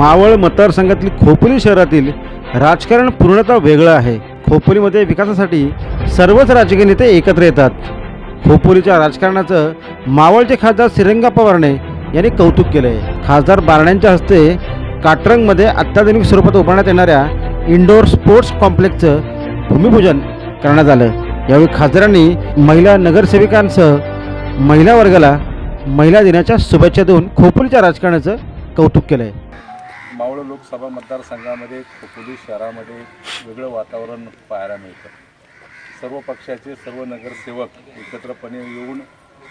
मावळ मतदारसंघातील खोपोली शहरातील राजकारण पूर्णतः वेगळं आहे. खोपोलीमध्ये विकासासाठी सर्वच राजकीय नेते एकत्र येतात. खोपोलीच्या राजकारणाचं मावळचे खासदार श्रीरंगा पवारने यांनी कौतुक केलं आहे खासदार बारण्यांच्या हस्ते काटरंगमध्ये अत्याधुनिक स्वरूपात उभारण्यात येणाऱ्या इंडोर स्पोर्ट्स कॉम्प्लेक्सचं भूमिपूजन करण्यात आलं. यावेळी खासदारांनी महिला नगरसेविकांसह महिला वर्गाला महिला दिनाच्या शुभेच्छा देऊन खोपोलीच्या राजकारणाचं कौतुक केलं आहे मावळ लोकसभा मतदारसंघामध्ये खोपोली शहरामध्ये वेगळं वातावरण पाहायला मिळतं. सर्व पक्षाचे सर्व नगरसेवक एकत्रपणे येऊन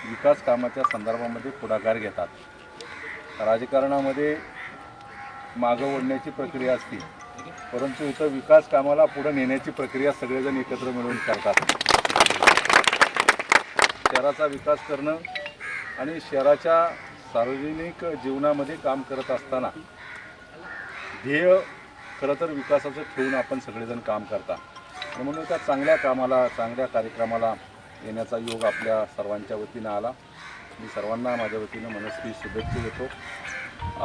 विकास कामाच्या संदर्भामध्ये पुढाकार घेतात. राजकारणामध्ये मागं ओढण्याची प्रक्रिया असते परंतु इथं विकास कामाला पुढे नेण्याची प्रक्रिया सगळेजण एकत्र मिळून करतात. शहराचा विकास करणं आणि शहराच्या सार्वजनिक जीवनामध्ये काम करत असताना ध्येय खरं तर विकासाचं ठेवून आपण सगळेजण काम करता. आणि म्हणून त्या चांगल्या कामाला चांगल्या कार्यक्रमाला येण्याचा योग आपल्या सर्वांच्या वतीनं आला. मी सर्वांना माझ्या वतीनं मनस्वी शुभेच्छा देतो.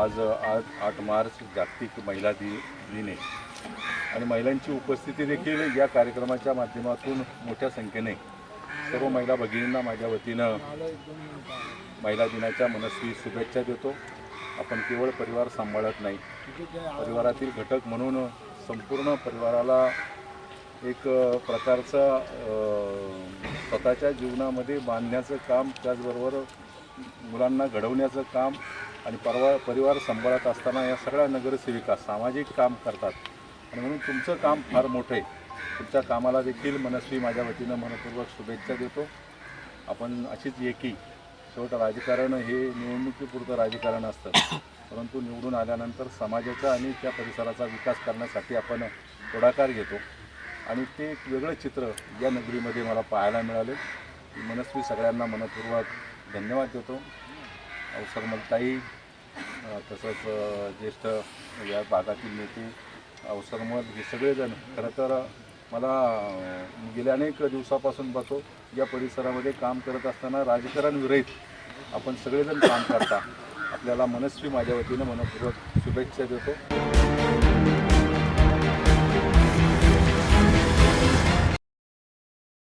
आज आज आठ मार्च जागतिक महिला दि दिन आहे. आणि महिलांची उपस्थिती देखील या कार्यक्रमाच्या माध्यमातून मोठ्या संख्येने सर्व महिला भगिनींना माझ्या वतीनं महिला दिनाच्या मनस्वी शुभेच्छा देतो. आपण केवळ परिवार सांभाळत नाही. परिवारातील घटक म्हणून संपूर्ण परिवाराला एक प्रकारचा प्रकारचं स्वतःच्या जीवनामध्ये बांधण्याचं काम त्याचबरोबर मुलांना घडवण्याचं काम आणि परवा परिवार सांभाळत असताना या सगळ्या नगरसेविका सामाजिक काम करतात. आणि म्हणून तुमचं काम फार मोठं आहे. तुमच्या कामाला देखील मनस्वी माझ्या वतीनं मनपूर्वक शुभेच्छा देतो. आपण अशीच एकी शेवट राजकारण हे निवडणुकीपुरतं राजकारण असतं. परंतु निवडून आल्यानंतर समाजाचा आणि त्या परिसराचा विकास करण्यासाठी आपण पुढाकार घेतो. आणि ते एक वेगळं चित्र या नगरीमध्ये मला पाहायला मिळाले. मनस्वी सगळ्यांना मनपूर्वक धन्यवाद देतो. अवसरमलताई तसंच ज्येष्ठ या भागातील नेते अवसरमल हे सगळेजण खरं तर मला गेल्या अनेक दिवसापासून बघतो या परिसरामध्ये काम करत असताना राजकारणविरहित आपण सगळेजण काम करता. आपल्याला मनस्वी माझ्या वतीनं मनपूर्वक शुभेच्छा देतो.